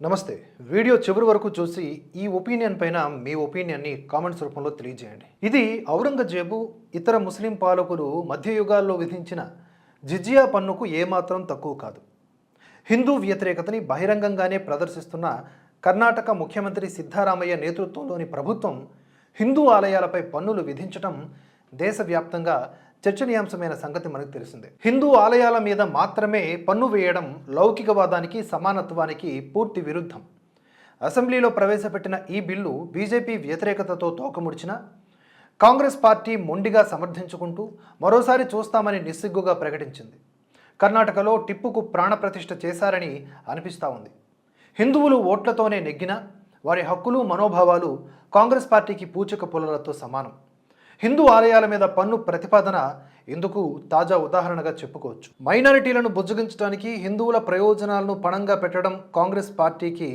నమస్తే. వీడియో చివరి వరకు చూసి ఈ ఒపీనియన్ పైన మీ ఒపీనియన్ని కామెంట్స్ రూపంలో తెలియజేయండి. ఇది ఔరంగజేబు ఇతర ముస్లిం పాలకులు మధ్యయుగాల్లో విధించిన జిజియా పన్నుకు ఏమాత్రం తక్కువ కాదు. హిందూ వ్యతిరేకతని బహిరంగంగానే ప్రదర్శిస్తున్న కర్ణాటక ముఖ్యమంత్రి సిద్ధారామయ్య నేతృత్వంలోని ప్రభుత్వం హిందూ ఆలయాలపై పన్నులు విధించటం దేశవ్యాప్తంగా చర్చనీయాంశమైన సంగతి మనకు తెలిసిందే. హిందూ ఆలయాల మీద మాత్రమే పన్ను వేయడం లౌకికవాదానికి సమానత్వానికి పూర్తి విరుద్ధం. అసెంబ్లీలో ప్రవేశపెట్టిన ఈ బిల్లు బీజేపీ వ్యతిరేకతతో తోకముడిచిన కాంగ్రెస్ పార్టీ మొండిగా సమర్థించుకుంటూ మరోసారి చూస్తామని నిస్సిగ్గుగా ప్రకటించింది. కర్ణాటకలో టిప్పుకు ప్రాణప్రతిష్ఠ చేశారని అనిపిస్తూ ఉంది. హిందువులు ఓట్లతోనే నెగ్గిన వారి హక్కులు మనోభావాలు కాంగ్రెస్ పార్టీకి పూచక పొలలతో సమానం. హిందూ ఆలయాల మీద పన్ను ప్రతిపాదన ఇందుకు తాజా ఉదాహరణగా చెప్పుకోవచ్చు. మైనారిటీలను బుజ్జగించడానికి హిందువుల ప్రయోజనాలను పణంగా పెట్టడం కాంగ్రెస్ పార్టీకి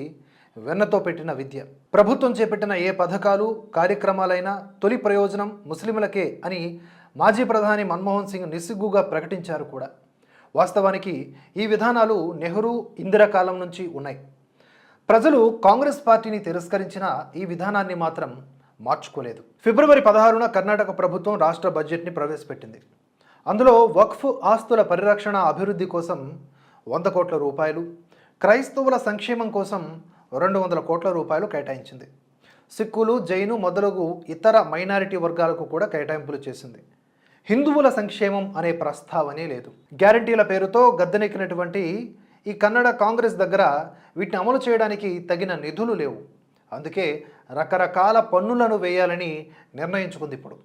వెన్నతో పెట్టిన విద్య. ప్రభుత్వం చేపట్టిన ఏ పథకాలు కార్యక్రమాలైనా తొలి ప్రయోజనం ముస్లింలకే అని మాజీ ప్రధాని మన్మోహన్ సింగ్ నిస్సిగ్గుగా ప్రకటించారు కూడా. వాస్తవానికి ఈ విధానాలు నెహ్రూ ఇందిరా కాలం నుంచి ఉన్నాయి. ప్రజలు కాంగ్రెస్ పార్టీని తిరస్కరించిన ఈ విధానాన్ని మాత్రం మార్చుకోలేదు. ఫిబ్రవరి పదహారున కర్ణాటక ప్రభుత్వం రాష్ట్ర బడ్జెట్ని ప్రవేశపెట్టింది. అందులో వక్ఫ్ ఆస్తుల పరిరక్షణ అభివృద్ధి కోసం వంద కోట్ల రూపాయలు క్రైస్తవుల సంక్షేమం కోసం రెండు వందల కోట్ల రూపాయలు కేటాయించింది. సిక్కులు జైను మొదలగు ఇతర మైనారిటీ వర్గాలకు కూడా కేటాయింపులు చేసింది. హిందువుల సంక్షేమం అనే ప్రస్తావనే లేదు. గ్యారంటీల పేరుతో గద్దెనెక్కినటువంటి ఈ కన్నడ కాంగ్రెస్ దగ్గర వీటిని అమలు చేయడానికి తగిన నిధులు లేవు. అందుకే రకరకాల పన్నులను వేయాలని నిర్ణయించుకుంది ఇప్పుడు.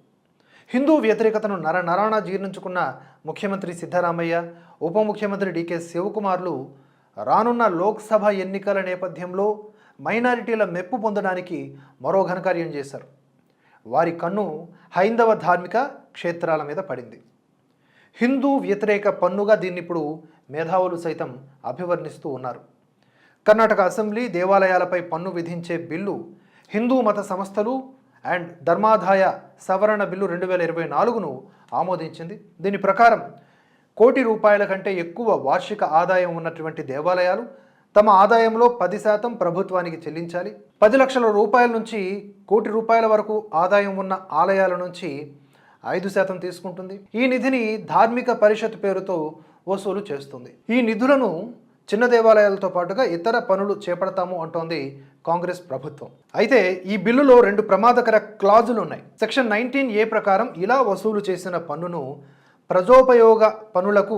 హిందూ వ్యతిరేకతను నర నరాణ జీర్ణించుకున్న ముఖ్యమంత్రి సిద్ధరామయ్య ఉప ముఖ్యమంత్రి డికే శివకుమార్లు రానున్న లోక్సభ ఎన్నికల నేపథ్యంలో మైనారిటీల మెప్పు పొందడానికి మరో ఘనకార్యం చేశారు. వారి కన్ను హైందవ ధార్మిక క్షేత్రాల మీద పడింది. హిందూ వ్యతిరేక పన్నుగా దీన్ని ఇప్పుడు మేధావులు సైతం అభివర్ణిస్తూ ఉన్నారు. కర్ణాటక అసెంబ్లీ దేవాలయాలపై పన్ను విధించే బిల్లు హిందూ మత సంస్థలు అండ్ ధర్మాదాయ సవరణ బిల్లు రెండు వేల ఇరవై నాలుగును ఆమోదించింది. దీని ప్రకారం కోటి రూపాయల కంటే ఎక్కువ వార్షిక ఆదాయం ఉన్నటువంటి దేవాలయాలు తమ ఆదాయంలో పది శాతం ప్రభుత్వానికి చెల్లించాలి. పది లక్షల రూపాయల నుంచి కోటి రూపాయల వరకు ఆదాయం ఉన్న ఆలయాల నుంచి ఐదు శాతం తీసుకుంటుంది. ఈ నిధిని ధార్మిక పరిషత్ పేరుతో వసూలు చేస్తుంది. ఈ నిధులను చిన్న దేవాలయాలతో పాటుగా ఇతర పనులు చేపడతాము అంటోంది కాంగ్రెస్ ప్రభుత్వం. అయితే ఈ బిల్లులో రెండు ప్రమాదకర క్లాజులు ఉన్నాయి. సెక్షన్ నైన్టీన్ ఏ ప్రకారం ఇలా వసూలు చేసిన పన్నును ప్రజోపయోగ పనులకు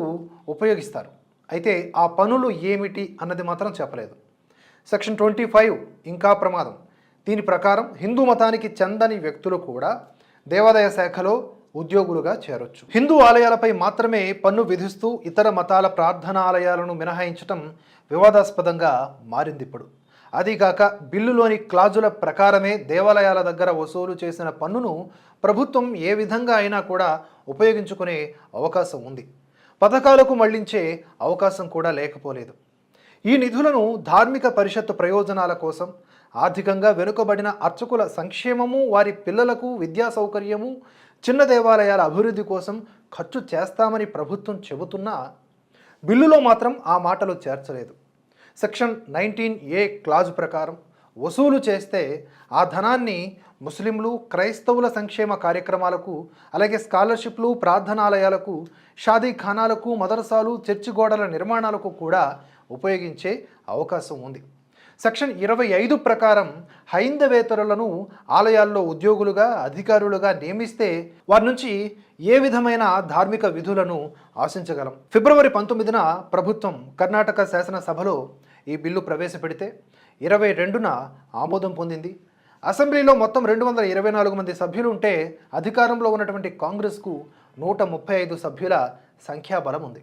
ఉపయోగిస్తారు. అయితే ఆ పనులు ఏమిటి అన్నది మాత్రం చెప్పలేదు. సెక్షన్ ట్వంటీ ఫైవ్ ఇంకా ప్రమాదం. దీని ప్రకారం హిందూ మతానికి చెందని వ్యక్తులు కూడా దేవాదాయ శాఖలో ఉద్యోగులుగా చేరొచ్చు. హిందూ ఆలయాలపై మాత్రమే పన్ను విధిస్తూ ఇతర మతాల ప్రార్థనాలయాలను మినహాయించటం వివాదాస్పదంగా మారింది ఇప్పుడు. అదీగాక బిల్లులోని క్లాజుల ప్రకారమే దేవాలయాల దగ్గర వసూలు చేసిన పన్నును ప్రభుత్వం ఏ విధంగా అయినా కూడా ఉపయోగించుకునే అవకాశం ఉంది. పథకాలకు మళ్ళించే అవకాశం కూడా లేకపోలేదు. ఈ నిధులను ధార్మిక పరిషత్తు ప్రయోజనాల కోసం ఆర్థికంగా వెనుకబడిన అర్చకుల సంక్షేమము వారి పిల్లలకు విద్యా సౌకర్యము చిన్న దేవాలయాల అభివృద్ధి కోసం ఖర్చు చేస్తామని ప్రభుత్వం చెబుతున్నా బిల్లులో మాత్రం ఆ మాటలు చేర్చలేదు. సెక్షన్ నైన్టీన్ ఏ క్లాజ్ ప్రకారం వసూలు చేస్తే ఆ ధనాన్ని ముస్లింలు క్రైస్తవుల సంక్షేమ కార్యక్రమాలకు అలాగే స్కాలర్షిప్లు ప్రార్థనాలయాలకు షాదీ ఖానాలకు మదరసాలు చర్చి గోడల నిర్మాణాలకు కూడా ఉపయోగించే అవకాశం ఉంది. సెక్షన్ ఇరవై ఐదు ప్రకారం హైందవేతరులను ఆలయాల్లో ఉద్యోగులుగా అధికారులుగా నియమిస్తే వారి నుంచి ఏ విధమైన ధార్మిక విధులను ఆశించగలం? ఫిబ్రవరి పంతొమ్మిదిన ప్రభుత్వం కర్ణాటక శాసనసభలో ఈ బిల్లు ప్రవేశపెడితే ఇరవై రెండున ఆమోదం పొందింది. అసెంబ్లీలో మొత్తం రెండు వందల ఇరవై నాలుగు మంది సభ్యులు ఉంటే అధికారంలో ఉన్నటువంటి కాంగ్రెస్కు నూట ముప్పై ఐదు సభ్యుల సంఖ్యాబలం ఉంది.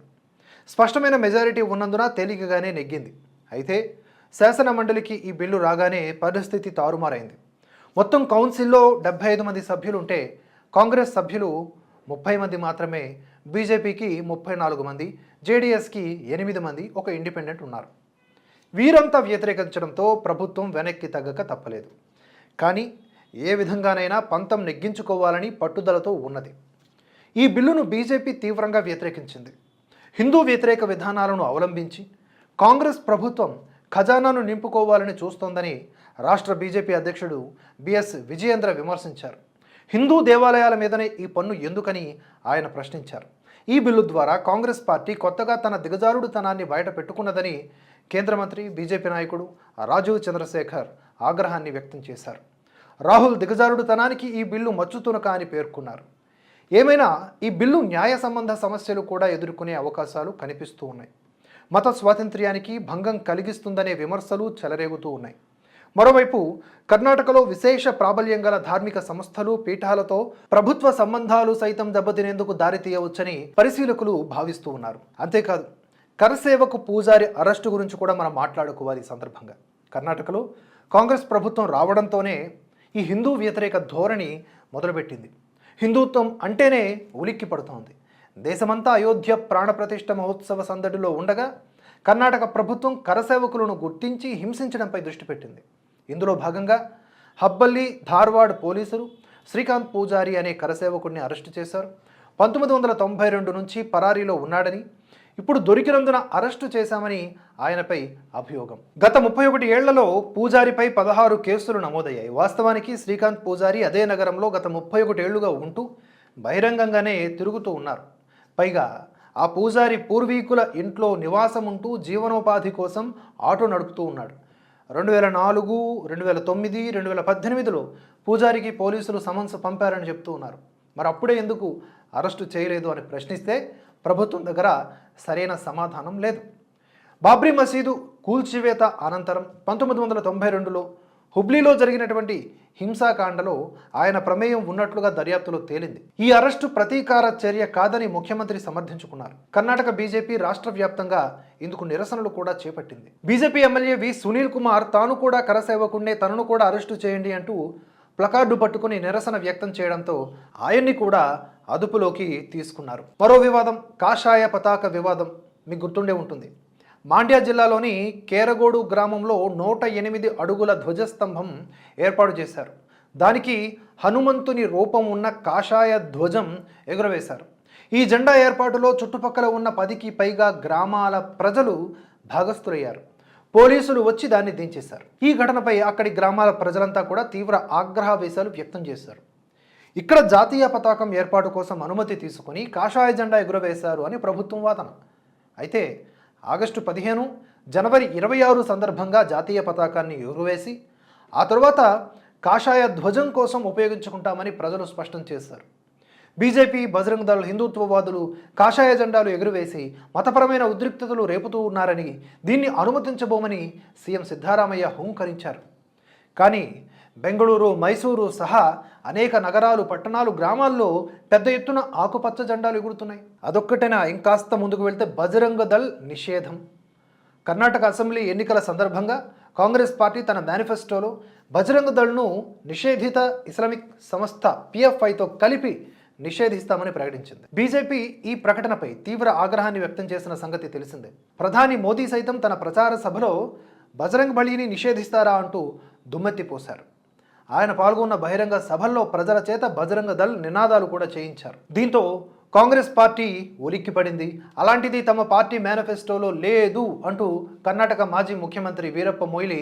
స్పష్టమైన మెజారిటీ ఉన్నందున తేలికగానే నెగ్గింది. అయితే శాసన మండలికి ఈ బిల్లు రాగానే పరిస్థితి తారుమారైంది. మొత్తం కౌన్సిల్లో డెబ్బై ఐదు మంది సభ్యులు ఉంటే కాంగ్రెస్ సభ్యులు ముప్పై మంది మాత్రమే బీజేపీకి ముప్పై నాలుగు మంది జేడీఎస్కి ఎనిమిది మంది ఒక ఇండిపెండెంట్ ఉన్నారు. వీరంతా వ్యతిరేకించడంతో ప్రభుత్వం వెనక్కి తగ్గక తప్పలేదు. కానీ ఏ విధంగానైనా పంతం నెగ్గించుకోవాలని పట్టుదలతో ఉన్నది. ఈ బిల్లును బీజేపీ తీవ్రంగా వ్యతిరేకించింది. హిందూ వ్యతిరేక విధానాలను అవలంబించి కాంగ్రెస్ ప్రభుత్వం ఖజానాను నింపుకోవాలని చూస్తోందని రాష్ట్ర బీజేపీ అధ్యక్షుడు బిఎస్ విజయేంద్ర విమర్శించారు. హిందూ దేవాలయాల మీదనే ఈ పన్ను ఎందుకని ఆయన ప్రశ్నించారు. ఈ బిల్లు ద్వారా కాంగ్రెస్ పార్టీ కొత్తగా తన దిగజారుడుతనాన్ని బయట పెట్టుకున్నదని కేంద్ర మంత్రి బీజేపీ నాయకుడు రాజీవ్ చంద్రశేఖర్ ఆగ్రహాన్ని వ్యక్తం చేశారు. రాహుల్ దిగజారుడుతనానికి ఈ బిల్లు మచ్చుతునక అని పేర్కొన్నారు. ఏమైనా ఈ బిల్లు న్యాయ సంబంధ సమస్యలు కూడా ఎదుర్కొనే అవకాశాలు కనిపిస్తూ ఉన్నాయి. మత స్వాతంత్ర్యానికి భంగం కలిగిస్తుందనే విమర్శలు చెలరేగుతూ ఉన్నాయి. మరోవైపు కర్ణాటకలో విశేష ప్రాబల్యం గల ధార్మిక సంస్థలు పీఠాలతో ప్రభుత్వ సంబంధాలు సైతం దెబ్బతినేందుకు దారితీయవచ్చని పరిశీలకులు భావిస్తూ ఉన్నారు. అంతేకాదు కరసేవకు పూజారి అరెస్టు గురించి కూడా మనం మాట్లాడుకోవాలి ఈ సందర్భంగా. కర్ణాటకలో కాంగ్రెస్ ప్రభుత్వం రావడంతోనే ఈ హిందూ వ్యతిరేక ధోరణి మొదలుపెట్టింది. హిందుత్వం అంటేనే ఉలిక్కి పడుతోంది దేశమంతా అయోధ్య ప్రాణప్రతిష్ఠ మహోత్సవ సందడిలో ఉండగా కర్ణాటక ప్రభుత్వం కరసేవకులను గుర్తించి హింసించడంపై దృష్టి పెట్టింది. ఇందులో భాగంగా హబ్బల్లి ధార్వాడ్ పోలీసులు శ్రీకాంత్ పూజారి అనే కరసేవకుడిని అరెస్టు చేశారు. పంతొమ్మిది వందల తొంభై రెండు నుంచి పరారీలో ఉన్నాడని ఇప్పుడు దొరికినందున అరెస్టు చేశామని ఆయనపై అభియోగం. గత ముప్పై ఒకటి ఏళ్ళలో పూజారిపై పదహారు కేసులు నమోదయ్యాయి. వాస్తవానికి శ్రీకాంత్ పూజారి అదే నగరంలో గత ముప్పై ఒకటి ఏళ్ళుగా ఉంటూ బహిరంగంగానే తిరుగుతూ ఉన్నారు. పైగా ఆ పూజారి పూర్వీకుల ఇంట్లో నివాసం ఉంటూ జీవనోపాధి కోసం ఆటో నడుపుతూ ఉన్నాడు. రెండు వేల నాలుగు రెండు వేల తొమ్మిది రెండు వేల పద్దెనిమిదిలో పూజారికి పోలీసులు సమన్స్ పంపారని చెప్తూ ఉన్నారు. మరి అప్పుడే ఎందుకు అరెస్టు చేయలేదు అని ప్రశ్నిస్తే ప్రభుత్వం దగ్గర సరైన సమాధానం లేదు. బాబ్రీ మసీదు కూల్చివేత అనంతరం పంతొమ్మిది వందల తొంభై రెండులో హుబ్లీలో జరిగినటువంటి హింసాకాండలో ఆయన ప్రమేయం ఉన్నట్లుగా దర్యాప్తులో తేలింది. ఈ అరెస్టు ప్రతీకార చర్య కాదని ముఖ్యమంత్రి సమర్థించుకున్నారు. కర్ణాటక బీజేపీ రాష్ట్ర వ్యాప్తంగా ఇందుకు నిరసనలు కూడా చేపట్టింది. BJP MLA V. Sunil Kumar తాను కూడా కరసేవకుండే తనను కూడా అరెస్టు చేయండి అంటూ ప్లకార్డు పట్టుకుని నిరసన వ్యక్తం చేయడంతో ఆయన్ని కూడా అదుపులోకి తీసుకున్నారు. మరో వివాదం కాషాయ పతాక వివాదం మీకు గుర్తుండే ఉంటుంది. మాండ్యా జిల్లాలోని కేరగోడు గ్రామంలో నూట ఎనిమిది అడుగుల ధ్వజస్తంభం ఏర్పాటు చేశారు. దానికి హనుమంతుని రూపం ఉన్న కాషాయ ధ్వజం ఎగురవేశారు. ఈ జెండా ఏర్పాటులో చుట్టుపక్కల ఉన్న పదికి పైగా గ్రామాల ప్రజలు భాగస్థులయ్యారు. పోలీసులు వచ్చి దాన్ని దించేశారు. ఈ ఘటనపై అక్కడి గ్రామాల ప్రజలంతా కూడా తీవ్ర ఆగ్రహావేశాలు వ్యక్తం చేశారు. ఇక్కడ జాతీయ పతాకం ఏర్పాటు కోసం అనుమతి తీసుకుని కాషాయ జెండా ఎగురవేశారు అని ప్రభుత్వం వాదన. అయితే ఆగస్టు పదిహేను జనవరి ఇరవై ఆరు సందర్భంగా జాతీయ పతాకాన్ని ఎగురవేసి ఆ తరువాత కాషాయ ధ్వజం కోసం ఉపయోగించుకుంటామని ప్రజలు స్పష్టం చేశారు. బీజేపీ బజరంగ్ దళ్ హిందుత్వవాదులు కాషాయ జెండాలు ఎగురవేసి మతపరమైన ఉద్రిక్తతలు రేపుతూ ఉన్నారని దీన్ని అనుమతించబోమని సీఎం సిద్ధారామయ్య హూంకరించారు. కానీ బెంగళూరు మైసూరు సహా అనేక నగరాలు పట్టణాలు గ్రామాల్లో పెద్ద ఎత్తున ఆకుపచ్చ జెండాలు ఎగురుతున్నాయి. అదొక్కటేనా? ఇంకాస్త ముందుకు వెళ్తే బజరంగ దళ్ నిషేధం. కర్ణాటక అసెంబ్లీ ఎన్నికల సందర్భంగా కాంగ్రెస్ పార్టీ తన మేనిఫెస్టోలో బజరంగ దళ్ను నిషేధిత ఇస్లామిక్ సంస్థ పిఎఫ్ఐతో కలిపి నిషేధిస్తామని ప్రకటించింది. బీజేపీ ఈ ప్రకటనపై తీవ్ర ఆగ్రహాన్ని వ్యక్తం చేసిన సంగతి తెలిసిందే. ప్రధాని మోదీ సైతం తన ప్రచార సభలో బజరంగ్ బలిని నిషేధిస్తారా అంటూ దుమ్మెత్తిపోశారు ఆయన పాల్గొన్న బహిరంగ సభల్లో ప్రజల చేత బజరంగ దళ్ నినాదాలు కూడా చేయించారు. దీంతో కాంగ్రెస్ పార్టీ ఉలిక్కిపడింది అలాంటిది తమ పార్టీ మేనిఫెస్టోలో లేదు అంటూ కర్ణాటక మాజీ ముఖ్యమంత్రి వీరప్ప మొయిలి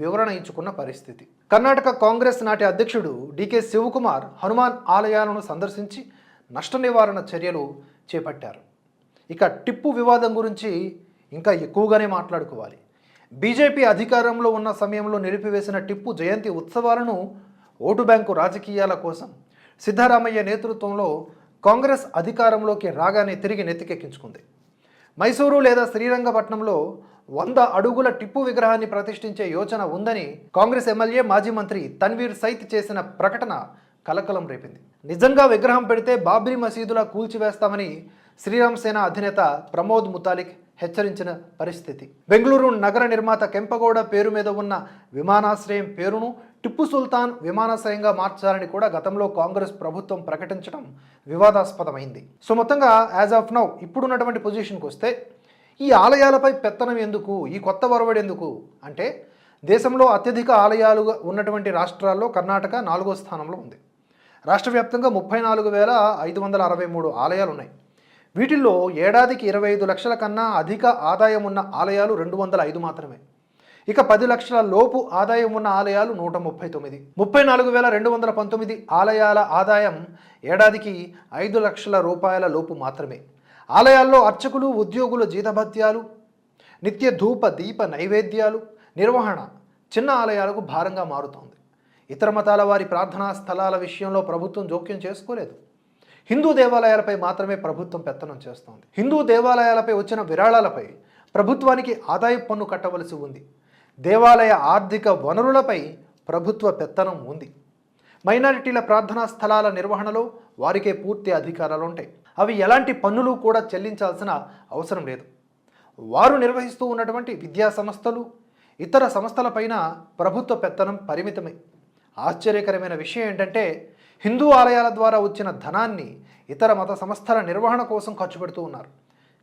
వివరణ ఇచ్చుకున్న పరిస్థితి. కర్ణాటక కాంగ్రెస్ నాటి అధ్యక్షుడు డికే శివకుమార్ హనుమాన్ ఆలయాలను సందర్శించి నష్ట నివారణ చర్యలు చేపట్టారు. ఇక టిప్పు వివాదం గురించి ఇంకా ఎక్కువగానే మాట్లాడుకోవాలి. బీజేపీ అధికారంలో ఉన్న సమయంలో నిలిపివేసిన టిప్పు జయంతి ఉత్సవాలను ఓటు బ్యాంకు రాజకీయాల కోసం సిద్ధరామయ్య నేతృత్వంలో కాంగ్రెస్ అధికారంలోకి రాగానే తిరిగి నెత్తికెక్కించుకుంది. మైసూరు లేదా శ్రీరంగపట్నంలో వంద అడుగుల టిప్పు విగ్రహాన్ని ప్రతిష్ఠించే యోచన ఉందని కాంగ్రెస్ ఎమ్మెల్యే మాజీ మంత్రి తన్వీర్ సైత్ చేసిన ప్రకటన కలకలం రేపింది. నిజంగా విగ్రహం పెడితే బాబ్రీ మసీదులా కూల్చివేస్తామని శ్రీరామ్ సేన అధినేత ప్రమోద్ ముతాలిక్ హెచ్చరించిన పరిస్థితి. బెంగళూరు నగర నిర్మాత కెంపగౌడ పేరు మీద ఉన్న విమానాశ్రయం పేరును టిప్పు సుల్తాన్ విమానాశ్రయంగా మార్చాలని కూడా గతంలో కాంగ్రెస్ ప్రభుత్వం ప్రకటించడం వివాదాస్పదమైంది. సో మొత్తంగా యాజ్ ఆఫ్ నౌ ఇప్పుడున్నటువంటి పొజిషన్కి వస్తే ఈ ఆలయాలపై పెత్తనం ఎందుకు? ఈ కొత్త వరవడి ఎందుకు? అంటే దేశంలో అత్యధిక ఆలయాలు ఉన్నటువంటి రాష్ట్రాల్లో కర్ణాటక నాలుగో స్థానంలో ఉంది. రాష్ట్ర వ్యాప్తంగా ముప్పై నాలుగు వేల ఐదు వందల అరవై మూడు ఆలయాలు ఉన్నాయి వీటిల్లో ఏడాదికి ఇరవై ఐదు లక్షల కన్నా అధిక ఆదాయం ఉన్న ఆలయాలు రెండు వందల ఐదు మాత్రమే. ఇక పది లక్షల లోపు ఆదాయం ఉన్న ఆలయాలు నూట ముప్పై తొమ్మిది. ముప్పై నాలుగు వేల రెండు వందల పంతొమ్మిది ఆలయాల ఆదాయం ఏడాదికి ఐదు లక్షల రూపాయల లోపు మాత్రమే. ఆలయాల్లో అర్చకులు ఉద్యోగుల జీతభత్యాలు నిత్య ధూప దీప నైవేద్యాలు నిర్వహణ చిన్న ఆలయాలకు భారంగా మారుతోంది. ఇతర మతాల వారి ప్రార్థనా స్థలాల విషయంలో ప్రభుత్వం జోక్యం చేసుకోలేదు. హిందూ దేవాలయాలపై మాత్రమే ప్రభుత్వం పెత్తనం చేస్తోంది. హిందూ దేవాలయాలపై వచ్చిన విరాళాలపై ప్రభుత్వానికి ఆదాయ పన్ను కట్టవలసి ఉంది. దేవాలయ ఆర్థిక వనరులపై ప్రభుత్వ పెత్తనం ఉంది. మైనారిటీల ప్రార్థనా స్థలాల నిర్వహణలో వారికే పూర్తి అధికారాలు ఉంటాయి. అవి ఎలాంటి పన్నులు కూడా చెల్లించాల్సిన అవసరం లేదు. వారు నిర్వహిస్తూ ఉన్నటువంటి విద్యా సంస్థలు ఇతర సంస్థలపైన ప్రభుత్వ పెత్తనం పరిమితమే. ఆశ్చర్యకరమైన విషయం ఏంటంటే హిందూ ఆలయాల ద్వారా వచ్చిన ధనాన్ని ఇతర మత సంస్థల నిర్వహణ కోసం ఖర్చు పెడుతూ ఉన్నారు.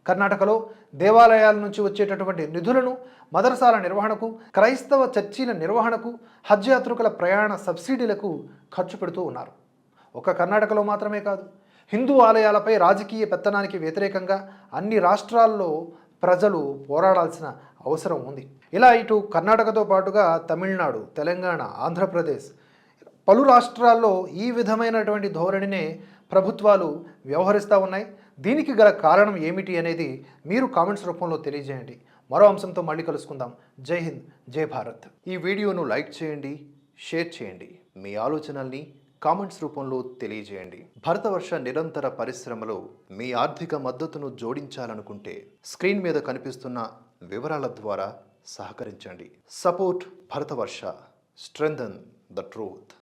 కర్ణాటకలో దేవాలయాల నుంచి వచ్చేటటువంటి నిధులను మదరసాల నిర్వహణకు క్రైస్తవ చర్చీల నిర్వహణకు హజ్ యాత్రికుల ప్రయాణ సబ్సిడీలకు ఖర్చు పెడుతూ ఉన్నారు. ఒక కర్ణాటకలో మాత్రమే కాదు హిందూ ఆలయాలపై రాజకీయ పెత్తనానికి వ్యతిరేకంగా అన్ని రాష్ట్రాల్లో ప్రజలు పోరాడాల్సిన అవసరం ఉంది. ఇలా ఇటు కర్ణాటకతో పాటుగా తమిళనాడు తెలంగాణ ఆంధ్రప్రదేశ్ పలు రాష్ట్రాల్లో ఈ విధమైనటువంటి ధోరణినే ప్రభుత్వాలు వ్యవహరిస్తూ ఉన్నాయి. దీనికి గల కారణం ఏమిటి అనేది మీరు కామెంట్స్ రూపంలో తెలియజేయండి. మరో అంశంతో మళ్ళీ కలుసుకుందాం. జై హింద్ జై భారత్. ఈ వీడియోను లైక్ చేయండి షేర్ చేయండి. మీ ఆలోచనల్ని కామెంట్స్ రూపంలో తెలియజేయండి. భరతవర్ష నిరంతర పరిశ్రమలో మీ ఆర్థిక మద్దతును జోడించాలనుకుంటే స్క్రీన్ మీద కనిపిస్తున్న వివరాల ద్వారా సహకరించండి. Support Bharatvarsha strengthen the truth.